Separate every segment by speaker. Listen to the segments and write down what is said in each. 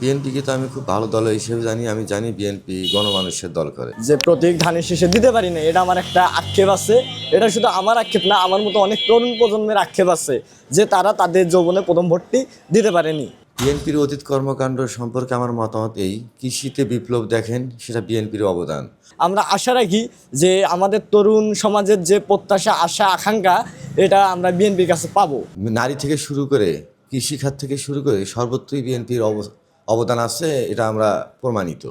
Speaker 1: বিএনপিকে তো আমি খুব ভালো দল হিসেবে জানি আমি জানি বিএনপি গণমানুষের দল করে।
Speaker 2: যে প্রতীক ধানের শেষে দিতে পারি না এটা আমার একটা আক্ষেপ আছে। এটা শুধু আমার আক্ষেপ না আমার মতো অনেক তরুণ প্রজন্মের আক্ষেপ আছে যে তারা তাদের যৌবনে প্রথম ভোটটি দিতে পারেনি।
Speaker 1: বিএনপির অতীত কর্মকাণ্ড সম্পর্কে আমার মতামত এই কৃষিতে বিপ্লব দেখেন সেটা বিএনপির অবদান।
Speaker 2: আমরা আশা রাখি যে আমাদের তরুণ সমাজের যে প্রত্যাশা আশা আকাঙ্ক্ষা এটা আমরা বিএনপির কাছে পাবো।
Speaker 1: নারী থেকে শুরু করে কৃষিখাত থেকে শুরু করে সর্বত্রই বিএনপির অবদান আছে এটা আমরা প্রমাণিত।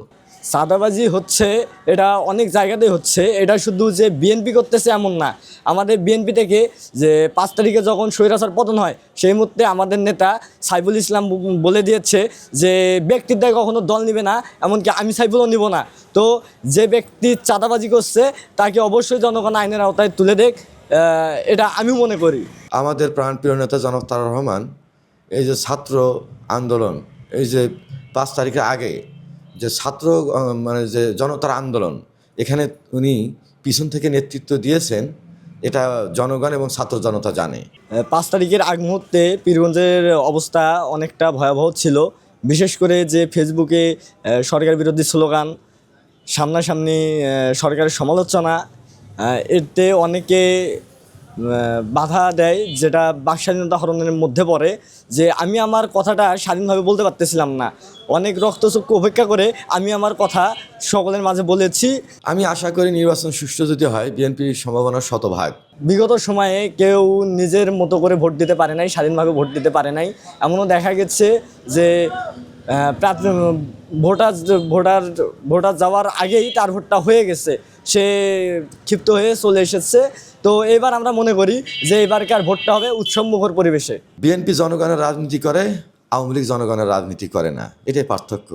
Speaker 2: সাদাবাজি হচ্ছে এটা অনেক জায়গাতেই হচ্ছে এটা শুধু যে বিএনপি করতেছে এমন না। আমাদের বিএনপি থেকে যে পাঁচ তারিখে যখন স্বৈরাচার পতন হয় সেই মুহূর্তে আমাদের নেতা সাইফুল ইসলাম বলে দিয়েছে যে ব্যক্তির দায় কখনো দল নিবে না এমনকি আমি সাইফুলও নিব না। তো যে ব্যক্তি চাঁদাবাজি করছে তাকে অবশ্যই জনগণ আইনের আওতায় তুলে দেখ এটা আমি মনে করি।
Speaker 1: আমাদের প্রাণপ্রিয় নেতা জনক তার রহমান এই যে ছাত্র আন্দোলন, এই যে পাঁচ তারিখের আগে যে ছাত্র মানে যে জনতার আন্দোলন, এখানে উনি পিছন থেকে নেতৃত্ব দিয়েছেন, এটা জনগণ এবং ছাত্র জনতা জানে।
Speaker 2: পাঁচ তারিখের আগ মুহূর্তে পীরগঞ্জের অবস্থা অনেকটা ভয়াবহ ছিল। বিশেষ করে যে ফেসবুকে সরকার বিরোধী স্লোগান, সামনাসামনি সরকারের সমালোচনা এতে অনেকে বাধা দেয় যেটা বাকস্বাধীনতা হরণের মধ্যে পড়ে যে আমি আমার কথাটা স্বাধীনভাবে বলতে পারতেছিলাম না। অনেক রক্তচক্ষু উপেক্ষা করে আমি আমার কথা সকলের মাঝে বলেছি।
Speaker 1: আমি আশা করি নির্বাচন সুষ্ঠু যদি হয় বিএনপির সম্ভাবনা শতভাগ।
Speaker 2: বিগত সময়ে কেউ নিজের মতো করে ভোট দিতে পারে নাই স্বাধীনভাবে ভোট দিতে পারে নাই। এমনও দেখা গেছে যে আহ, ভোটার ভোটার ভোটার যাওয়ার আগেই তার ভোটটা হয়ে গেছে। সে ক্ষিপ্ত হয়ে চলে এসেছে। তো এবার আমরা মনে করি যে এবারকার ভোটটা হবে উৎসবমুখর পরিবেশে।
Speaker 1: বিএনপি জনগণের রাজনীতি করে, আওয়ামী লীগ জনগণের রাজনীতি করে না। এটাই পার্থক্য।